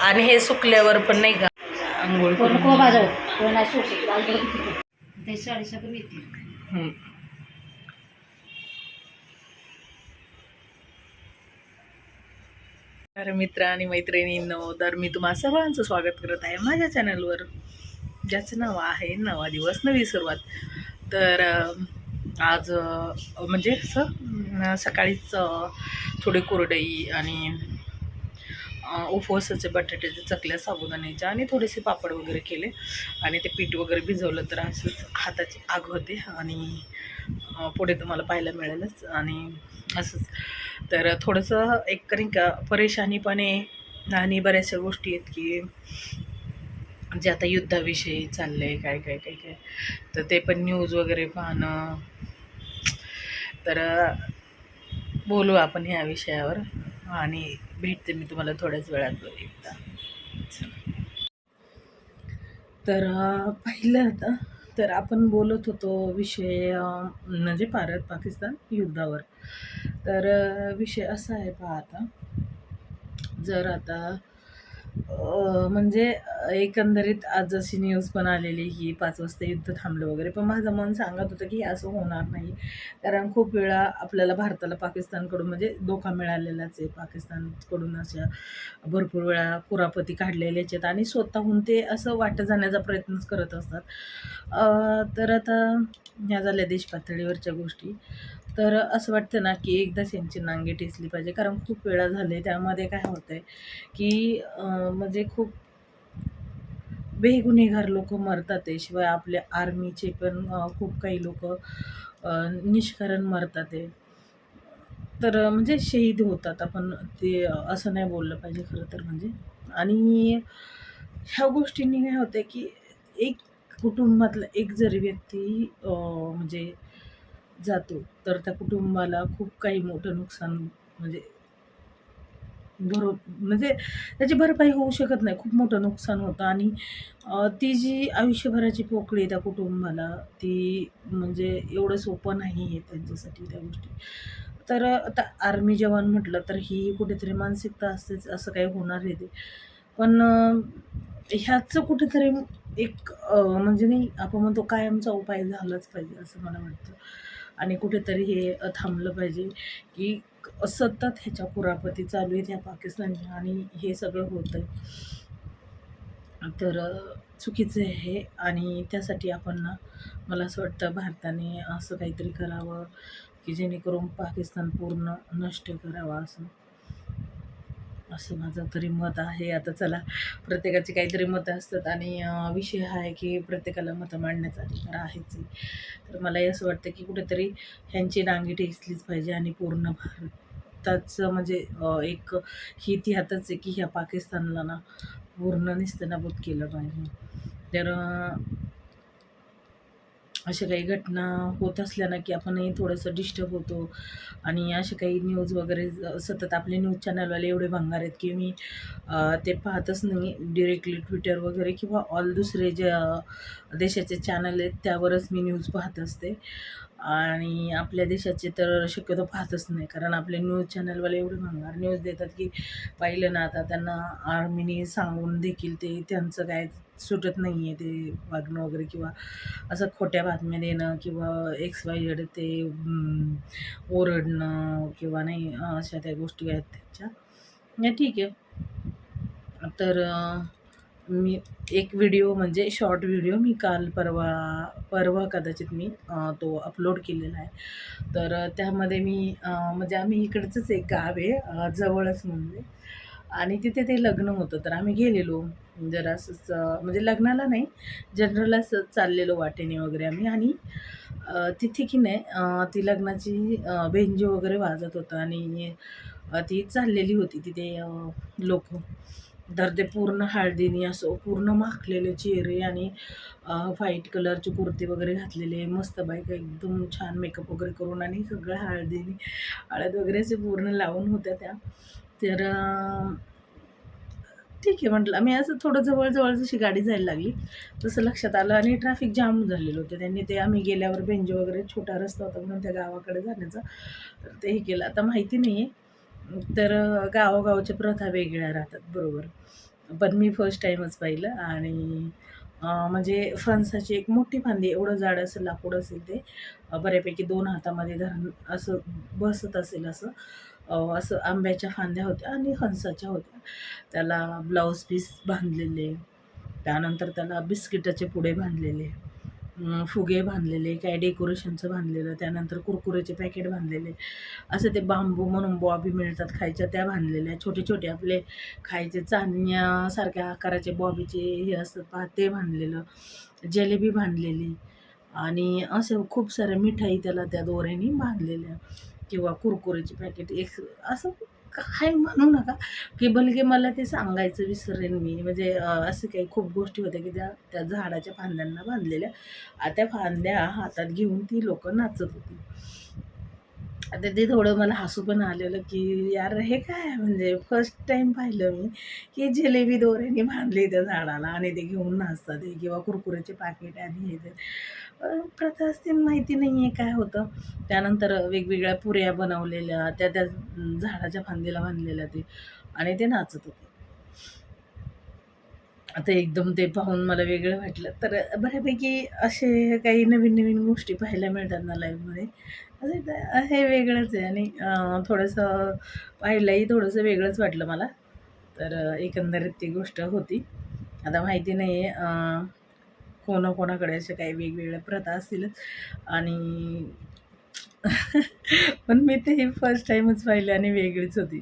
आणि हे सुकल्यावर पण नाही का? आंघोळ कोण करून को माझं कोण असू ते येते. अरे मित्र आणि मैत्रिणींनो तर मी तुम्हा सर्वांचं स्वागत करत आहे माझ्या चॅनलवर ज्याचं नाव आहे नवा दिवस नवी सुरुवात. तर आज म्हणजे असं सकाळीच थोडी कोरडई आणि उपवासाचे बटाट्याचे चकल्या साबुदाण्याच्या आणि थोडेसे पापड वगैरे केले आणि ते पीठ वगैरे भिजवलं तर असंच हाताची आग होते आणि पुढे तुम्हाला पाहायला मिळेलच. आणि असंच. तर थोडंसं एक नाही का परेशानीपणे आणि बऱ्याचशा गोष्टी आहेत की जे आता युद्धाविषयी चाललं आहे काय काय काय काय. तर ते पण न्यूज वगैरे पाहणं. तर बोलू आपण ह्या विषयावर. आणि भेटते मी तुम्हाला थोड्याच वेळात एकदा. चला. तर पाहिलं आता. तर आपण बोलत होतो विषय म्हणजे भारत पाकिस्तान युद्धावर. तर विषय असा आहे पहा आता. जर आता म्हणजे एकंदरीत आज जशी न्यूज पण आलेली की पाच वाजता युद्ध थांबलं वगैरे. पण माझं मन सांगत होतं की असं होणार नाही. कारण खूप वेळा आपल्याला भारताला पाकिस्तानकडून म्हणजे धोका मिळालेलाच आहे. पाकिस्तानकडून अशा भरपूर वेळा कुरापती काढलेल्याच आहेत आणि स्वतःहून ते असं वाटत जाण्याचा प्रयत्नच करत असतात. तर आता ह्या झाल्या देशपातळीवरच्या गोष्टी. तर असं वाटतं ना की एकदा त्यांची नांगे टेचली पाहिजे. कारण खूप वेळा झाले त्यामध्ये काय होतं आहे की म्हणजे खूप बेगुन्हेगार लोक मरतात आहे. शिवाय आपल्या आर्मीचे पण खूप काही लोक निष्कारण मरतात आहे. तर म्हणजे शहीद होतात आपण ते असं नाही बोललं पाहिजे खरं तर म्हणजे. आणि ह्या गोष्टींनी काय होतं की एक कुटुंबातला एक जरी व्यक्ती म्हणजे जातो तर त्या कुटुंबाला खूप काही मोठं नुकसान म्हणजे भर म्हणजे त्याची भरपाई होऊ शकत नाही. खूप मोठं नुकसान होतं. आणि ती जी आयुष्यभराची पोकळी आहे त्या कुटुंबाला ती म्हणजे एवढं सोपं नाही आहे त्यांच्यासाठी त्या गोष्टी. तर आता आर्मी जवान म्हटलं तर ही कुठेतरी मानसिकता असतेच असं काही होणार आहे ते. पण ह्याचं कुठेतरी एक म्हणजे नाही आपण म्हणतो कायमचा उपाय झालाच पाहिजे असं मला वाटतं. आणि कुठेतरी हे थांबलं पाहिजे की सतत ह्याच्या कुरापती चालू आहेत ह्या पाकिस्तानच्या आणि हे सगळं होत आहे तर चुकीचं आहे आणि त्यासाठी आपण ना मला असं वाटतं भारताने असं काहीतरी करावं की जेणेकरून पाकिस्तान पूर्ण नष्ट करावा असं. असं माझं तरी मत आहे. आता चला प्रत्येकाची काहीतरी मतं असतात आणि विषय हा आहे की प्रत्येकाला मतं मांडण्याचा अधिकार आहेच. तर मलाही असं वाटतं की कुठेतरी ह्यांची डांगी ठेचलीच पाहिजे आणि पूर्ण भारताचं म्हणजे एक ही हातच आहे की ह्या पाकिस्तानला ना पूर्ण निस्तनाबूत केलं पाहिजे. तर अशा काही घटना होत असल्या ना की आपणही थोडंसं डिस्टर्ब होतो. आणि असे काही न्यूज वगैरे सतत आपले न्यूज चॅनलवाले एवढे भंगार आहेत की मी ते पाहतच नाही डिरेक्टली ट्विटर वगैरे किंवा ऑल दुसरे जे देशाचे चॅनल आहेत त्यावरच मी न्यूज पाहत असते. आणि आपल्या देशाचे तर शक्यतो पाहतच नाही. कारण आपले न्यूज चॅनलवाले एवढे भंगार न्यूज देतात की पाहिलं ना आता त्यांना आर्मीने सांगून देखील ते त्यांचं काय सुटत नाही आहे ते वागणं वगैरे किंवा असं खोट्या बातम्या देणं किंवा एक्स वाय झेड ते ओरडणं किंवा नाही अशा त्या गोष्टी आहेत त्याच्या. या ठीक आहे. तर मी एक व्हिडिओ म्हणजे शॉर्ट व्हिडिओ मी काल परवा परवा कदाचित मी तो अपलोड केलेला आहे. तर त्यामध्ये मी म्हणजे आम्ही इकडचंच एक गाव आहे जवळच म्हणजे आणि तिथे ते लग्न होतं तर आम्ही गेलेलो. जरासंच म्हणजे लग्नाला नाही जनरल असं चाललेलो वाटेने वगैरे आम्ही. आणि तिथे की नाही ती लग्नाची भेंजी वगैरे वाजत होतं. आणि ती चाललेली होती तिथे लोक. तर ते पूर्ण हळदीने असं पूर्ण माखलेले चेहरे आणि व्हाईट कलरचे कुर्ते वगैरे घातलेले मस्त बायका एकदम छान मेकअप वगैरे करून आणि सगळं हळदीने हळद वगैरे असे पूर्ण लावून होत्या त्या. तर ठीक आहे म्हटलं. आम्ही असं थोडं जवळजवळ जशी गाडी जायला लागली तसं लक्षात आलं आणि ट्रॅफिक जाम झालेलं होतं. त्यांनी ते आम्ही गेल्यावर बेंज वगैरे छोटा रस्ता होता म्हणून त्या गावाकडे जाण्याचा. तर ते हे केलं. आता माहिती नाही आहे तर गावोगावच्या प्रथा वेगळ्या राहतात बरोबर. पण मी फर्स्ट टाईमच पाहिलं आणि म्हणजे फणसाची एक मोठी फांदी एवढं जाड असं लाकूड असेल ते बऱ्यापैकी दोन हातामध्ये धरण असं बसत असेल असं असं आंब्याच्या फांद्या होत्या आणि फणसाच्या होत्या. त्याला ब्लाऊज पीस बांधलेले त्यानंतर त्याला बिस्किटाचे पुडे बांधलेले. फुगे बांधलेले काय डेकोरेशनचं बांधलेलं त्यानंतर कुरकुरेचे पॅकेट बांधलेले. असं ते बांबू म्हणून बॉबी मिळतात खायच्या त्या बांधलेल्या. छोटे छोटे आपले खायचे चांदण्यासारख्या आकाराचे बॉबीचे हे असतात पहा ते बांधलेलं. जिलेबी बांधलेली. आणि असं खूप साऱ्या मिठाई त्याला त्या दोऱ्याने बांधलेल्या. किंवा कुरकुरेचे पॅकेट एक असं काय म्हणू नका. की बलके मला ते सांगायचं विसरेन मी. म्हणजे असं काही खूप गोष्टी होत्या की त्या त्या झाडाच्या फांद्यांना बांधलेल्या. त्या फांद्या हातात घेऊन ती लोक नाचत होती. आता ते थोडं मला हसू पण आलेलं की यार हे काय? म्हणजे फर्स्ट टाईम पाहिलं मी की जिलेबी दोऱ्याने बांधली त्या झाडाला आणि ते घेऊन नाचतात. हे किंवा कुरकुऱ्याचे पाकिट आणि हे ते. प्रथा असते माहिती नाही आहे काय होतं. त्यानंतर वेगवेगळ्या पुऱ्या बनवलेल्या त्या त्या झाडाच्या फांदीला बांधलेल्या ते. आणि ते नाचत होते. आता एकदम ते पाहून मला वेगळं वाटलं. तर बऱ्यापैकी असे काही नवीन नवीन गोष्टी पाहायला मिळतात ना लाईफमध्ये असं हे वेगळंच आहे. आणि थोडंसं पाहिलंही थोडंसं वेगळंच वाटलं मला. तर एकंदरीत ती गोष्ट होती. आता माहिती नाही आहे कोणाकोणाकडे अशा काही वेगवेगळ्या प्रथा असतीलच आणि पण मी ते फर्स्ट टाईमच पाहिले आणि वेगळीच होती.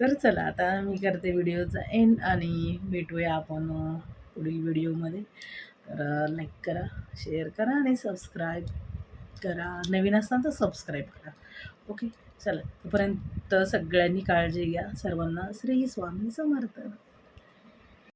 तर चला आता मी करते व्हिडिओचा एंड आणि भेटूया आपण पुढील व्हिडिओमध्ये तर लाईक करा शेअर करा आणि सबस्क्राईब करा. नवीन असताना तर सबस्क्राईब करा. ओके चला तोपर्यंत सगळ्यांनी काळजी घ्या. सर्वांना श्री स्वामी समर्थ.